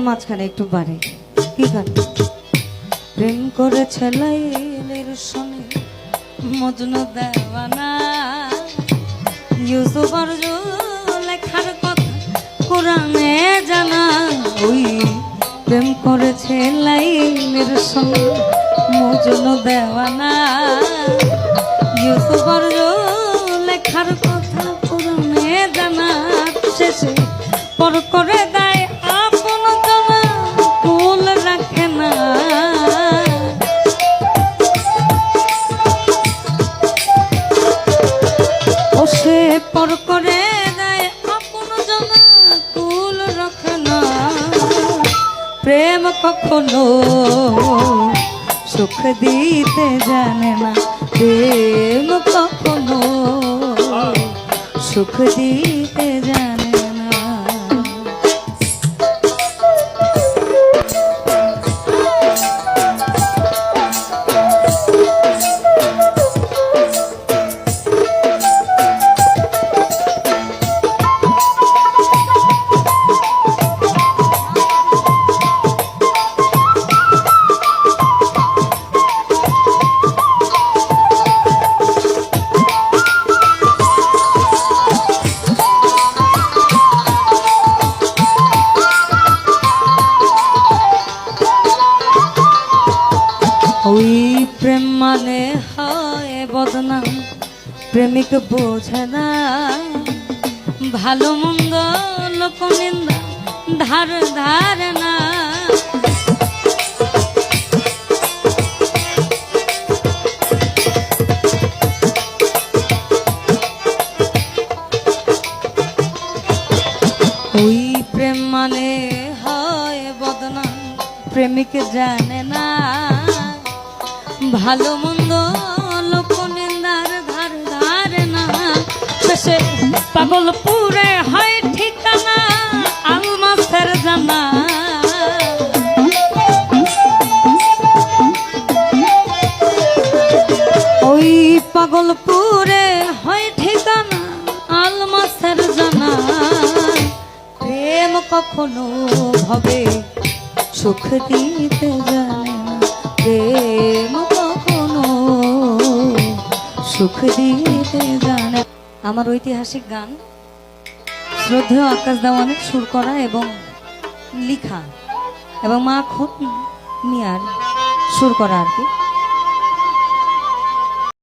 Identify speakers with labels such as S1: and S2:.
S1: মাঝখানে একটু বাড়ে। কি গান প্রেম করেছে লাইলের সনে মজনু দেওয়ানা। ইউসুফ লেখার কথা কোরআনে জানা। ওই প্রেম করেছে সনে মজনু দেওয়ানা। ইউসুফ লেখার কথা কোরআনে জানা। শেষে পর করে দেয় পর করে দেয় আপন জানা কুল রাখে না প্রেম কখনো সুখ দিতে জানে না, প্রেম কখনো সুখ দিতে জানে মানে হয় বদনাম, প্রেমিক বোঝে না। ভালো মন্দ লোক ধার ধার না। ওই প্রেম মানে হয় বদনাম, প্রেমিক জানে না। ভালো মন্দ লোক নিন্দার ধার ধার না। শেষে পাগল পুরে হয় ঠিকানা, আলমাসের জানা। ওই পাগলপুরে হয় ঠিকানা, আলমাসের জানা। প্রেম কখনো হবে সুখ দিতে জানে প্রেম সুখ দিতে গান আমার ঐতিহাসিক গান, শ্রদ্ধেয় আকাশ দেওয়ানের সুর করা এবং লিখা। এবং মা খুব মিয়ার সুর করা আর কি।